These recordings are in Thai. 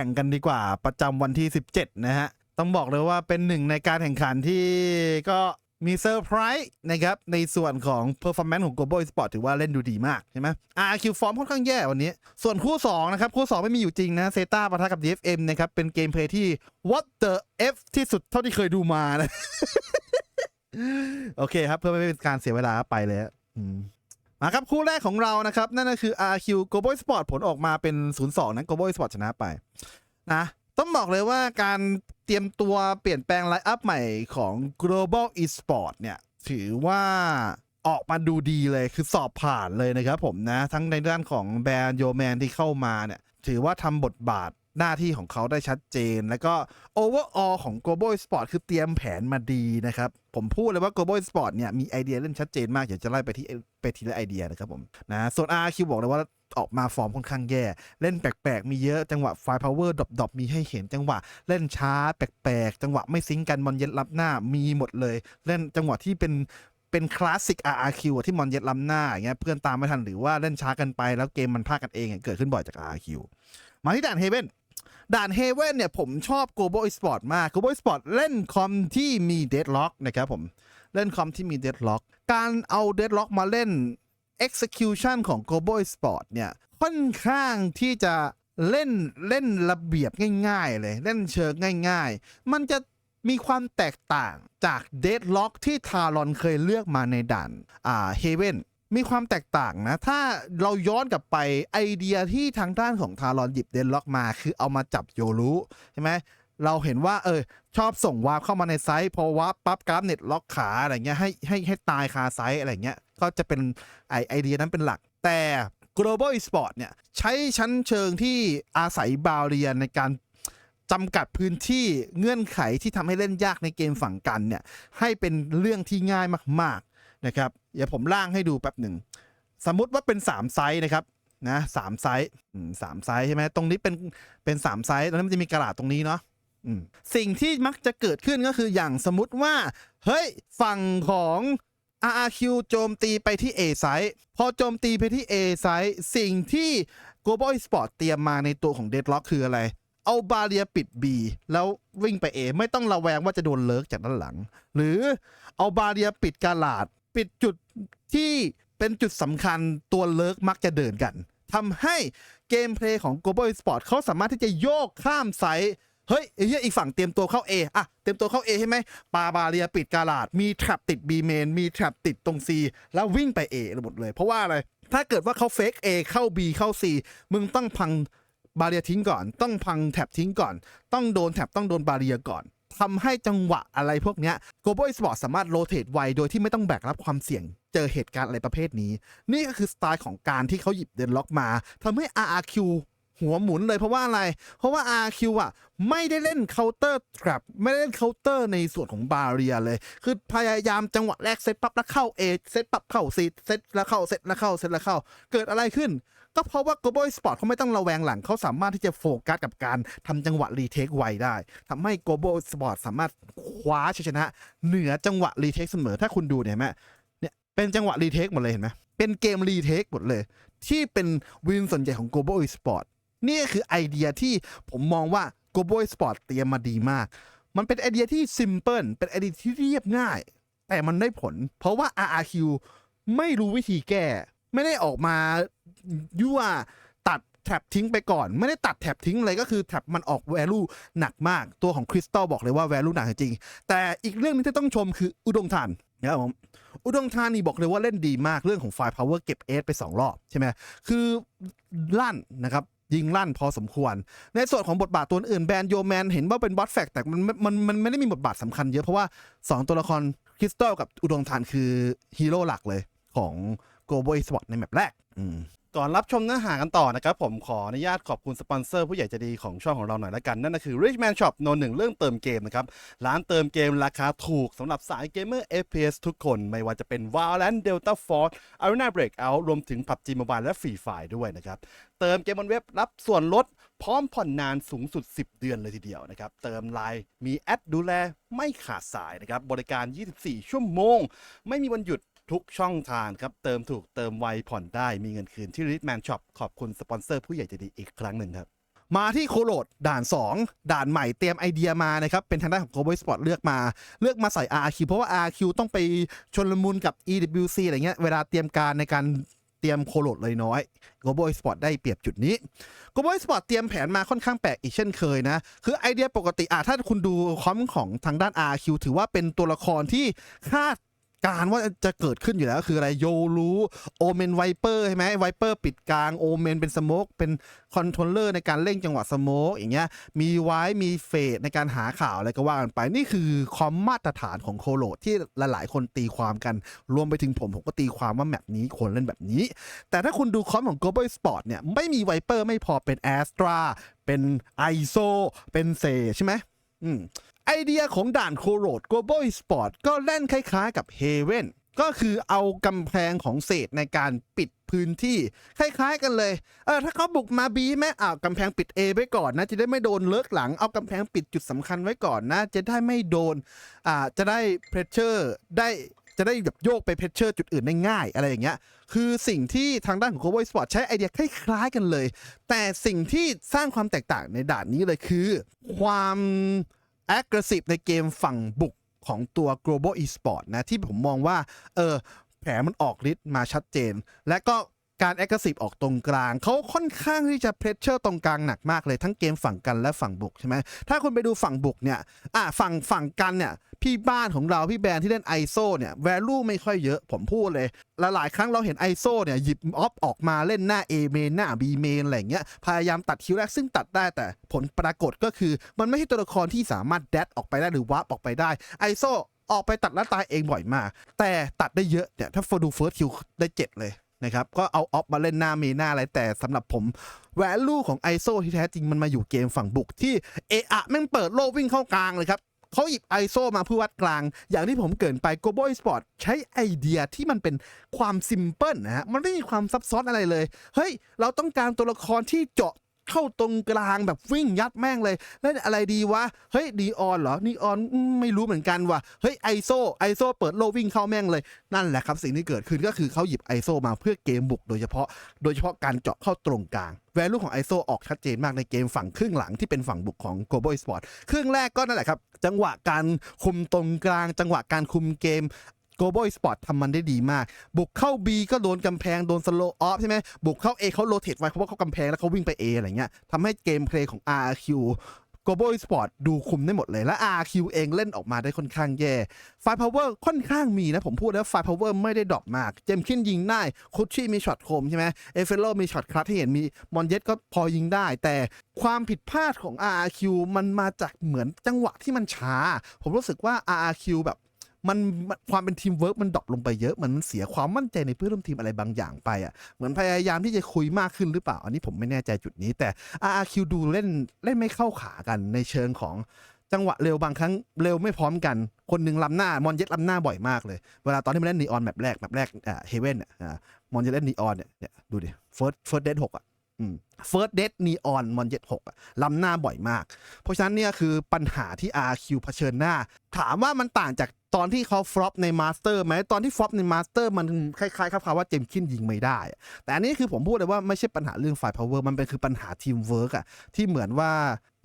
แข่งกันดีกว่าประจำวันที่ 17 นะฮะ ต้องบอกเลยว่าเป็นหนึ่งในการแข่งขันที่ก็มีเซอร์ไพรส์นะครับ ในส่วนของ performance ของ Global Sport ถือว่าเล่นดูดีมากใช่ไหม RQ ฟอร์มค่อนข้างแย่วันนี้ ส่วนคู่ 2 นะครับ คู่ 2 ไม่มีอยู่จริงนะเซตาปะทะกับ DFM นะครับ เป็นเกมเพลย์ที่ what the f ที่สุดเท่าที่เคยดูมานะ โอเคครับ เพื่อไม่เป็นการเสียเวลาไปเลยอืม มาครับคู่แรกของเรานะครับ นั่นก็คือ RQ Global Sport ผลออกมาเป็น 0-2นั้น Global Sport ชนะไปนะต้องบอกเลยว่าการเตรียมตัวเปลี่ยนแปลงไลน์อัพใหม่ของ Global Esport เนี่ย ถือว่าออกมาดูดีเลยคือสอบผ่านเลยนะครับผมนะ ทั้งในด้านของแบรนด์โยแมนที่เข้ามาเนี่ย ถือว่าทำบทบาท หน้าที่ของเขาได้ชัดเจน แล้วก็ overall ของ Global Sport คือเตรียมแผนมาดีนะครับ ผมพูดเลยว่า Global Sport เนี่ยมีไอเดียเล่นชัดเจนมาก เดี๋ยวจะไล่ไปที่ไปทีละไอเดียนะครับผมนะส่วน RQ บอกเลยว่าออกมาฟอร์มค่อนข้างแย่ เล่นแปลกๆ มีเยอะจังหวะไฟพาวเวอร์ดอปๆมีให้เห็นจังหวะ เล่นช้าแปลกๆ จังหวะไม่ซิงกันมอนเย็ดรับหน้ามีหมดเลย เล่นจังหวะที่เป็นเป็นคลาสสิก RRQ อะที่มอนเย็ดล้ำหน้าอย่างเงี้ยเพื่อนตามไม่ทันหรือว่าเล่นช้ากันไปแล้วเกมมันพลาดกันเองเกิดขึ้นบ่อยจาก RRQ มาที่ด่านเฮเ e น ด่านเฮเ e นเนี่ยผมชอบ Global Esport มาก Global Esport เล่นคอมที่มี Deadlock นะครับผม เล่นคอมที่มี Deadlock การเอา Deadlock มาเล่น execution ของ Global Esport เนี่ยค่อนข้างที่จะเล่นเล่นระเบียบง่าย ๆ เลย เล่นเชิงง่าย ๆ มันจะมีความแตกต่างจาก Deadlock ที่ทารอนเคยเลือกมาในด่านอ่า Haven มีความแตกต่างนะ ถ้าเราย้อนกลับไปไอเดียที่ทางด้านของทารอนหยิบเดนล็อกมา คือเอามาจับโยรู้ใช่ไหมเราเห็นว่าเออชอบส่งวาร์ปเข้ามาในไซต์พอวาร์ปปั๊บกราฟเน็ตล็อกขาอะไรเงี้ยให้ให้ให้ตายคาไซต์อะไรเงี้ยก็จะเป็นไอไอเดียนั้นเป็นหลัก แต่ global esport เนี่ยใช้ชั้นเชิงที่อาศัยบาเรียในการจำกัดพื้นที่เงื่อนไขที่ทำให้เล่นยากในเกมฝั่งกันเนี่ยให้เป็นเรื่องที่ง่ายมาก นะครับเดี๋ยวผมล่างให้ดูแป๊บหนึ่ง สมมติว่าเป็น 3 ไซส์นะครับนะสามไซส์สามไซส์ใช่ไหมตรงนี้เป็นเป็น3ไซส์แล้วมันจะมีกระดาษตรงนี้เนาะสิ่งที่มักจะเกิดขึ้นก็คืออย่างสมมติว่า เฮ้ย ฝั่งของ RRQ โจมตีไปที่ A ไซส์พอโจมตีไปที่ A ไซส์สิ่งที่ Global Sport เตรียมมาในตัวของ Deadlock คืออะไร เอาบาเรียปิด B แล้ววิ่งไป A ไม่ต้องระแวงว่าจะโดนเลิกจากด้านหลัง หรือเอาบาเรียปิดกาลาด ปิดจุดที่เป็นจุดสำคัญตัวเลิกมักจะเดินกันทำให้เกมเพลย์ของ Global Sport เขาสามารถที่จะโยกข้ามไซส์เฮ้ยไอ้เหี้ยอีกฝั่งเตรียมตัวเข้า A อะเตรียมตัวเข้า A ใช่ไหมปาบาเรียปิดกาลาด มีแทรปติด B เมนมีแทรปติดตรง C แล้ววิ่งไป A หมดเลย เพราะว่าอะไร ถ้าเกิดว่าเขาเฟก A เข้า B เข้า C มึงต้องพังบาเรียทิ้งก่อน ต้องพังแท็บทิ้งก่อน ต้องโดนแท็บต้องโดนบาเรียก่อน ทำให้จังหวะอะไรพวกเนี้ย Global Esport สามารถโรเตทไว โดยที่ไม่ต้องแบกรับความเสี่ยง เจอเหตุการณ์อะไรประเภทนี้ นี่ก็คือสไตล์ของการที่เขาหยิบเดนล็อกมาทำให้ RRQ หัวหมุนเลยเพราะว่าอะไร เพราะว่า RQ อะ ไม่ได้เล่นเคาน์เตอร์ทรัไม่ได้เล่นเคาน์เตอร์ในส่วนของบาเรียเลย คือพยายามจังหวะแรกเซตปั๊บแล้วเข้า A เซตปั๊บเข้า C เซตแล้วเข้าเซตแล้วเข้าเซตแล้วเข้า เกิดอะไรขึ้น ก็เพราะว่า Global Sport เขาไม่ต้องระแวงหลังเขาสามารถที่จะโฟกัสกับการทำจังหวะรีเทคไวได้ทำให้ Global Sport สามารถคว้าชัยชนะ เหนือจังหวะรีเทคเสมอถ้าคุณดูเนี่ยเห็นไหมเนี่ยเป็นจังหวะรีเทคหมดเลยเห็นไหมเป็นเกมรีเทคหมดเลย ที่เป็นวินส่วนใหญ่ของ Global Sport นี่คือไอเดียที่ผมมองว่า Global Sport เตรียมมาดีมาก มันเป็นไอเดียที่ simple เป็นไอเดียที่เรียบง่าย แต่มันได้ผล เพราะว่า RRQ ไม่รู้วิธีแก้ ไม่ได้ออกมายั่วตัดแท็บทิ้งไปก่อน ไม่ได้ตัดแท็บทิ้งเลยก็คือแท็บมันออก value หนักมาก ตัวของคริสตัลบอกเลยว่า value หนักจริง แต่อีกเรื่องนึงที่ต้องชมคืออุดมทานนะครับผมอุดมทานนี่บอกเลยว่าเล่นดีมากเรื่องของไฟ power เก็บเอสไป 2 รอบใช่ไหมคือลั่นนะครับ ยิงลั่นพอสมควร ในส่วนของบทบาทตัวอื่นแบรนด์โยแมนเห็นว่าเป็นบอสแฟกแต่มันมันมันไม่ได้มีบทบาทสำคัญเยอะเพราะว่า 2 ตัวละครคริสตัลกับอุดมทานคือฮีโร่หลักเลยของโกลบอยสวอตในแมปแรก ก่อนรับชมเนื้อหากันต่อนะครับ ผมขออนุญาตขอบคุณสปอนเซอร์ผู้ใหญ่ใจดีของช่องของเราหน่อยละกัน นั่นก็คือ Richman Shop โนหนึ่งเรื่องเติมเกมนะครับ ร้านเติมเกมราคาถูกสำหรับสายเกมเมอร์ FPS ทุกคน ไม่ว่าจะเป็น Valorant Delta Force Arena Breakout รวมถึง PUBG Mobile และ Free Fire ด้วยนะครับ เติมเกมบนเว็บรับส่วนลดพร้อมผ่อนนานสูงสุด 10 เดือนเลยทีเดียวนะครับ เติมไลน์มีแอดดูแลไม่ขาดสายนะครับ บริการ 24 ชั่วโมง ไม่มีวันหยุด ทุกช่องทางครับ เติมถูกเติมไวผ่อนได้มีเงินคืนที่ Ritman Shop ขอบคุณสปอนเซอร์ผู้ใหญ่ใจดีอีกครั้งหนึ่งครับ มาที่โคโลดด่าน 2 ด่านใหม่เตรียมไอเดียมานะครับ เป็นทางด้านของ Global Sport เลือกมา เลือกมาใส่ RQ เพราะว่า RQ ต้องไปชนลมุนกับ EWC อะไรเงี้ยเวลาเตรียมการในการเตรียมโคโลดเลยน้อย Global Sport ได้เปรียบจุดนี้ Global Sport เตรียมแผนมาค่อนข้างแปลกอีกเช่นเคยนะ คือไอเดียปกติอะถ้าคุณดูคอมของทางด้าน RQ ถือว่าเป็นตัวละครที่คาด การว่าจะเกิดขึ้นอยู่แล้วคืออะไรโยรู้โอเมนไวเปอร์ใช่ไหมไวเปอร์ปิดกลางโอเมนเป็นสโมกเป็นคอนโทรลเลอร์ในการเร่งจังหวะสโมกอย่างเงี้ยมีไว้มีเฟดในการหาข่าวอะไรก็ว่ากันไป นี่คือความมาตรฐานของโคโลที่หลายๆ คนตีความกัน รวมไปถึงผม ผมก็ตีความว่าแมปนี้ควรเล่นแบบนี้ แต่ถ้าคุณดูคอมของ Global Sport เนี่ยไม่มีไวเปอร์ไม่พอเป็น a s t r a เป็น ISO เป็นเซใช่ไหมอืม ไอเดียของด่านโคโรด Global Sport ก็เล่นคล้ายๆกับ Haven ก็คือเอากำแพงของเศษในการปิดพื้นที่ คล้ายๆกันเลย เออถ้าเขาบุกมาบีแม่อ่าวกำแพงปิด A ไว้ก่อนนะ จะได้ไม่โดนเลิกหลัง เอากำแพงปิดจุดสำคัญไว้ก่อนนะ จะได้ไม่โดน อ่า จะได้เพรสเชอร์ได้จะได้แบบโยกไปเพชเชอร์จุดอื่นได้ง่ายอะไรอย่างเงี้ย คือสิ่งที่ทางด้านของ Global Sport ใช้ไอเดียคล้ายๆกันเลย แต่สิ่งที่สร้างความแตกต่างในด่านนี้เลยคือ ความ aggressive ในเกมฝั่งบุกของตัว Global Esport นะ ที่ผมมองว่า เออแผลมันออกฤทธิ์มาชัดเจน และก็ การ aggressive ออกตรงกลาง เขาค่อนข้างที่จะเพรสเชอร์ตรงกลางหนักมากเลยทั้งเกมฝั่งกันและฝั่งบุกใช่ไหมถ้าคุณไปดูฝั่งบุกเนี่ยอะฝั่งฝั่งกันเนี่ยพี่บ้านของเราพี่แบรนด์ที่เล่น ISO เนี่ย value ไม่ค่อยเยอะผมพูดเลยหลายครั้งเราเห็น ISO เนี่ยหยิบออฟออกมาเล่นหน้า A main หน้า B main อะไรเงี้ยพยายามตัดคิวแรกซึ่งตัดได้แต่ผลปรากฏก็คือ มันไม่ใช่ตัวละครที่สามารถแดดออกไปได้หรือวาร์ปออกไปได้ ISO ออกไปตัดแล้วตายเองบ่อยมาก แต่ตัดได้เยอะเนี่ยถ้าดู first kill ได้ 7 เลย นะครับก็เอาออฟมาเล่นหน้าเมหน้าอะไรแต่สำหรับผมแวลูของไอโซที่แท้จริงมันมาอยู่เกมฝั่งบุกที่เอะอะแม่งเปิดโลกวิ่งเข้ากลางเลยครับเขาหยิบไอโซมาเพื่อวัดกลาง อย่างที่ผมเกินไป Global Sport ใช้ไอเดียที่มันเป็นความซิมเพิลนะฮะ มันไม่มีความซับซ้อนอะไรเลย เฮ้ย เราต้องการตัวละครที่เจาะ เข้าตรงกลางแบบวิ่งยัดแม่งเลย แล้วอะไรดีวะ เฮ้ยดีออนเหรอนีออนไม่รู้เหมือนกันว่ะ เฮ้ยไอโซไอโซเปิดโลวิ่งเข้าแม่งเลย นั่นแหละครับสิ่งที่เกิดขึ้นก็คือเขาหยิบ ISO มาเพื่อเกมบุกโดยเฉพาะ โดยเฉพาะการเจาะเข้าตรงกลาง value ของ ISO ออกชัดเจนมากในเกมฝั่งครึ่งหลังที่เป็นฝั่งบุกของ Global Sport ครึ่งแรกก็นั่นแหละครับ จังหวะการคุมตรงกลาง จังหวะการคุมเกม Global Sport ทำมันได้ดีมาก บุกเข้า B ก็โดนกำแพงโดนสโลออฟใช่ไหมบุกเข้า A เขาโรเตทไว้เพราะว่าเขากำแพงแล้วเขาวิ่งไป A อะไรเงี้ยทำให้เกมเพลย์ของ RQ Global Sport ดูคุมได้หมดเลย และ RQ เองเล่นออกมาได้ค่อนข้างแย่ไฟพาวเวอร์ค่อนข้างมีนะ ผมพูดแล้วไฟพาวเวอร์ไม่ได้ดรอปมาก เจมคินยิงได้คุชชี่มีช็อตคมใช่ไหมเอเฟโลมีช็อตคลัตที่เห็นมีมอนเยตก็พอยิงได้ แต่ความผิดพลาดของ RQ มันมาจากเหมือนจังหวะที่มันช้า ผมรู้สึกว่า RQ แบบ มันความเป็นทีมเวิร์กมันดรอปลงไปเยอะมันเสียความมั่นใจในเพื่อนร่วมทีมอะไรบางอย่างไปอะเหมือนพยายามที่จะคุยมากขึ้นหรือเปล่า อันนี้ผมไม่แน่ใจจุดนี้ แต่ RRQ ดูเล่นเล่นไม่เข้าขากันในเชิงของจังหวะเร็วบางครั้งเร็วไม่พร้อมกัน คนหนึ่งล้ำหน้ามอนเย็ดล้ำหน้าบ่อยมากเลย เวลาตอนที่มันเล่นนีออนแบบแรกแบบแรกอ่าเฮเว่นอะอ่ามอนเย็ดเล่นนีออนเนี่ยเนี่ยดูดิเฟิร์สเฟิร์สเดทหกอะ เฟิร์สเดทนีออนมอนเย็ดหกล้ำหน้าบ่อยมาก เพราะฉะนั้นเนี่ยคือปัญหาที่ RQ เผชิญหน้า ถามว่ามันต่างจากตอนที่เขาฟลอปในมาสเตอร์ไหมตอนที่ฟลอปในมาสเตอร์มันคล้ายๆครับว่าเจมคินยิงไม่ได้ แต่อันนี้คือผมพูดเลยว่าไม่ใช่ปัญหาเรื่องไฟพาวเวอร์มันเป็นคือปัญหาทีมเวิร์กอะที่เหมือนว่า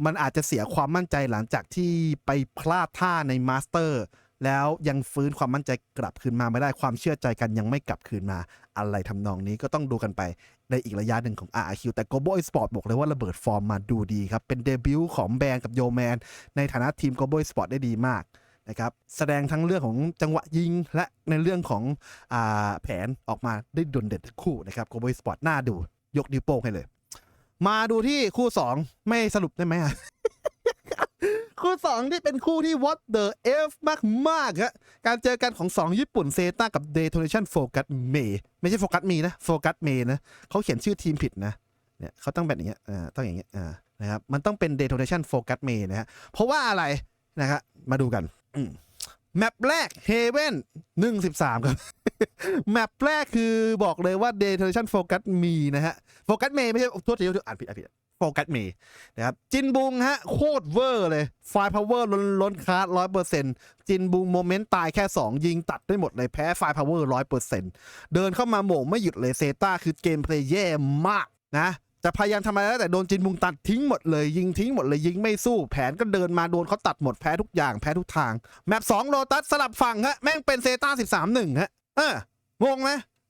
มันอาจจะเสียความมั่นใจหลังจากที่ไปพลาดท่าในมาสเตอร์ แล้วยังฟื้นความมั่นใจกลับคืนมาไม่ได้ความเชื่อใจกันยังไม่กลับคืนมาอะไรทำนองนี้ก็ต้องดูกันไปในอีกระยะหนึ่งของ RRQ แต่ Global Sport บอกเลยว่าระเบิดฟอร์มมาดูดีครับ เป็นเดบิวต์ของแบรนด์กับโยแมนในฐานะทีม Global Sport ได้ดีมากนะครับแสดงทั้งเรื่องของจังหวะยิง และในเรื่องของอาแผนออกมาได้ดนเด็ดทั้งคู่นะครับ Global Sport น่าดูยกนิ้วโป้งให้เลย มาดูที่คู่ 2 ไม่สรุปได้ไหมอะ คู่ 2 ที่เป็นคู่ที่ what the f มากมากฮะการเจอกันของ 2 ญี่ปุ่นเซตากับ Detonation Focus May ไม่ใช่โฟกัสมีนะโฟกัสเมนะเขาเขียนชื่อทีมผิดนะเนี่ยเขาต้องแบบอย่างเงี้ยอ่าต้องอย่างเงี้ยอ่านะครับมันต้องเป็น Detonation Focus May นะฮะเพราะว่าอะไรนะครับมาดูกันแมปแรก Haven 113ครับ แมปแรกคือบอกเลยว่า Detonation Focus มีนะฮะ Focus May ไม่ใช่โทษทีอ่านผิดอ่านผิด โฟกัสเมย์นะครับจินบุงฮะโคตรเวอร์เลยไฟพาวเวอร์ล้นล้นคาร์ดร้อยเปอร์เซ็นต์จินบุงโมเมนต์ตายแค่ 2 ยิงตัดได้หมดเลยแพ้ไฟพาวเวอร์ร้อยเปอร์เซ็นต์เดินเข้ามาโหม่งไม่หยุดเลยเซต้าคือเกมเพลย์แย่มากนะจะพยายามทำอะไรแล้วแต่โดนจินมุงตัดทิ้งหมดเลย ยิงทิ้งหมดเลยยิงไม่สู้แผนก็เดินมาโดนเขาตัดหมดแพ้ทุกอย่างแพ้ทุกทาง แมป2โลตัสสลับฝั่งฮะแม่งเป็นเซต้า13 1ฮะเอองงไหม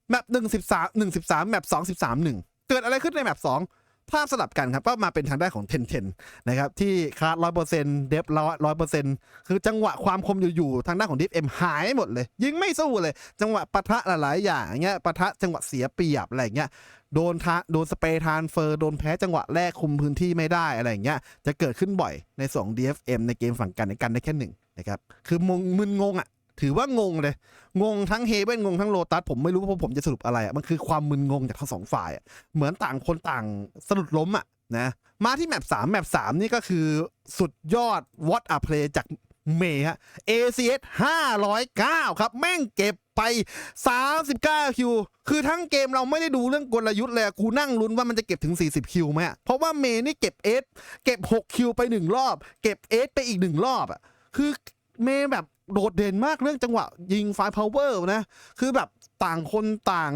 แมป1 13 1 13แมป2 13 1เกิดอะไรขึ้นในแมป2 ภาพสลับกันครับก็มาเป็นทางด้านของเทนเทนนะครับที่คาร์ดร้อยเปอร์เซ็นต์เดฟร้อยร้อยเปอร์เซ็นต์คือจังหวะความคมอยู่ๆทางด้านของดิฟเอ็มหายหมดเลย ยิงไม่สู้เลย จังหวะปะทะหลายๆอย่างเงี้ยปะทะจังหวะเสียเปรียบอะไรอย่างเงี้ยโดนทาโดนสเปรย์ทานเฟอร์โดนแพ้จังหวะแรกคุมพื้นที่ไม่ได้อะไรอย่างเงี้ยจะเกิดขึ้นบ่อยในสอง DFM ในเกมฝั่งกันในกันได้แค่หนึ่งนะครับคือมงมึนงงอะ ถือว่างงเลย งงทั้งเฮเว่นงงทั้งโลตัสผมไม่รู้ว่าผมจะสรุปอะไรอะมันคือความมึนงงจากทั้งสองฝ่ายอะเหมือนต่างคนต่างสะดุดล้มอะนะมาที่แมป3แมป3นี่ก็คือสุดยอด What a Play จากเมย์ฮะ ACS 509 ครับ แม่งเก็บไป 39 คิว คือทั้งเกมเราไม่ได้ดูเรื่องกลยุทธ์เลยกูนั่งลุ้นว่ามันจะเก็บถึง 40 คิวไหมเพราะว่าเมย์นี่เก็บเอสเก็บ 6 คิวไป 1 รอบ เก็บเอสไปอีก 1 รอบอะคือเมย์แบบ โดดเด่นมากเรื่องจังหวะยิงไฟพาวเวอร์นะ คือแบบต่างคนต่าง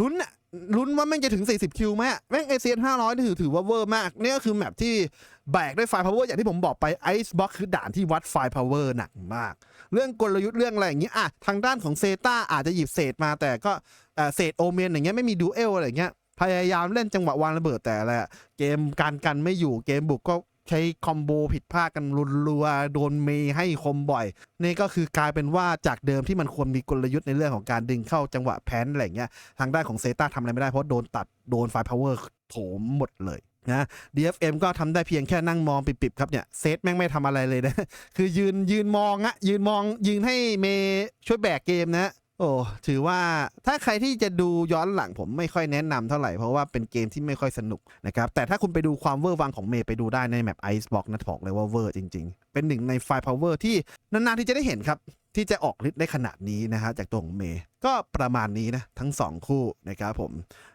ลุ้นอะลุ้นว่าแม่งจะถึง 40 คิวไหมแม่งเอเซียน500นี่ถือถือว่าเวอร์มาก เนี่ยก็คือแมปที่แบกด้วยไฟพาวเวอร์อย่างที่ผมบอกไปไอซ์บ็อกคือด่านที่วัดไฟพาวเวอร์หนักมาก เรื่องกลยุทธ์เรื่องอะไรอย่างเงี้ยอะทางด้านของเซตาอาจจะหยิบเศษมาแต่ก็เศษโอเมนอย่างเงี้ยไม่มีดูเอลอะไรอย่างเงี้ยพยายามเล่นจังหวะวางระเบิดแต่อะไรอะเกมการกันไม่อยู่เกมบุกก็ ใช้คอมโบผิดพลาดกันรุนรัวโดนเมย์ให้คมบ่อย นี่ก็คือกลายเป็นว่าจากเดิมที่มันควรมีกลยุทธ์ในเรื่องของการดึงเข้าจังหวะแพนอะไรเงี้ยทางด้านของเซตาทำอะไรไม่ได้เพราะโดนตัดโดนไฟพาวเวอร์โถมหมดเลยนะ DFM ก็ทำได้เพียงแค่นั่งมองปิบๆครับเนี่ยเซตแม่งไม่ทำอะไรเลยนะ คือยืนยืนมองอะยืนมองยืนให้เมย์ช่วยแบกเกมนะ โอ้ถือว่าถ้าใครที่จะดูย้อนหลังผมไม่ค่อยแนะนำเท่าไหร่ เพราะว่าเป็นเกมที่ไม่ค่อยสนุกนะครับ แต่ถ้าคุณไปดูความเวอร์วังของเมย์ไปดูได้ในแมป Icebox นะบอกเลยว่าเวอร์จริง ๆ เป็นหนึ่งในไฟล์พาวเวอร์ที่นานๆที่จะได้เห็นครับ ที่จะออกฤทธิ์ได้ขนาดนี้นะฮะจากตัวของเมย์ก็ประมาณนี้นะ ทั้งสองคู่นะครับผม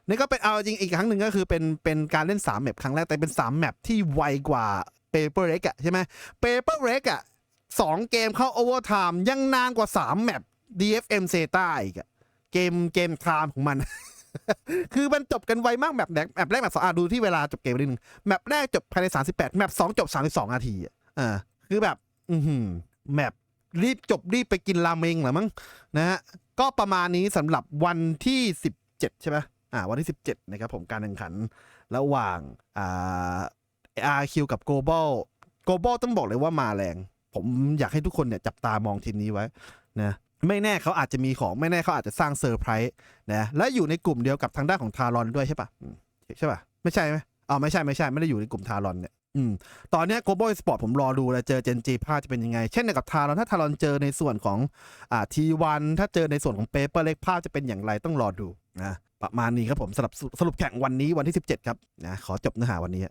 นี่ก็เป็นเอาจริงอีกครั้งหนึ่งก็คือเป็นเป็นการเล่น3แมปครั้งแรกแต่เป็น3แมปที่ไวกว่า Paper r e g อะใช่ไหม Paper r e g อะสองเกมเข้า Overtime ยังนานกว่า3แมป DFM Zeta อีกอะเกมเกมไทม์ของมัน คือมันจบกันไวมากแมปแรกแมปแรกแมปสองอะดูที่เวลาจบเกมนิดนึงแมปแรกจบภายใน 38แมปสองจบ 32นาทีอะอ่าคือแบบ อือหือแมปรีบจบรีบไปกินราเมงเหรอมั้งนะฮะก็ประมาณนี้สำหรับวันที่ 17 ใช่ไหมอ่า วันที่ 17 นะครับผมการแข่งขันระหว่างอ่า RQ กับ Global Global ต้องบอกเลยว่ามาแรง ผมอยากให้ทุกคนเนี่ยจับตามองทีมนี้ไว้นะ ไม่แน่เขาอาจจะมีของ ไม่แน่เขาอาจจะสร้างเซอร์ไพรส์นะและอยู่ในกลุ่มเดียวกับทางด้านของทารอนด้วยใช่ปะใช่ปะไม่ใช่ไหมอ๋อไม่ใช่ไม่ใช่ไม่ได้อยู่ในกลุ่มทารอนเนี่ยอืมตอนเนี้ย Global Sport ผมรอดูเลยเจอเจนจีภาจะเป็นยังไง เช่นเดียวกับทารอนถ้าทารอนเจอในส่วนของอ่าทีวันถ้าเจอในส่วนของเปเปอร์เล็กภาจะเป็นอย่างไรต้องรอดูนะประมาณนี้ครับผมสรับสรุปแข่งวันนี้วันที่ 17 ครับนะขอจบเนื้อหาวันนี้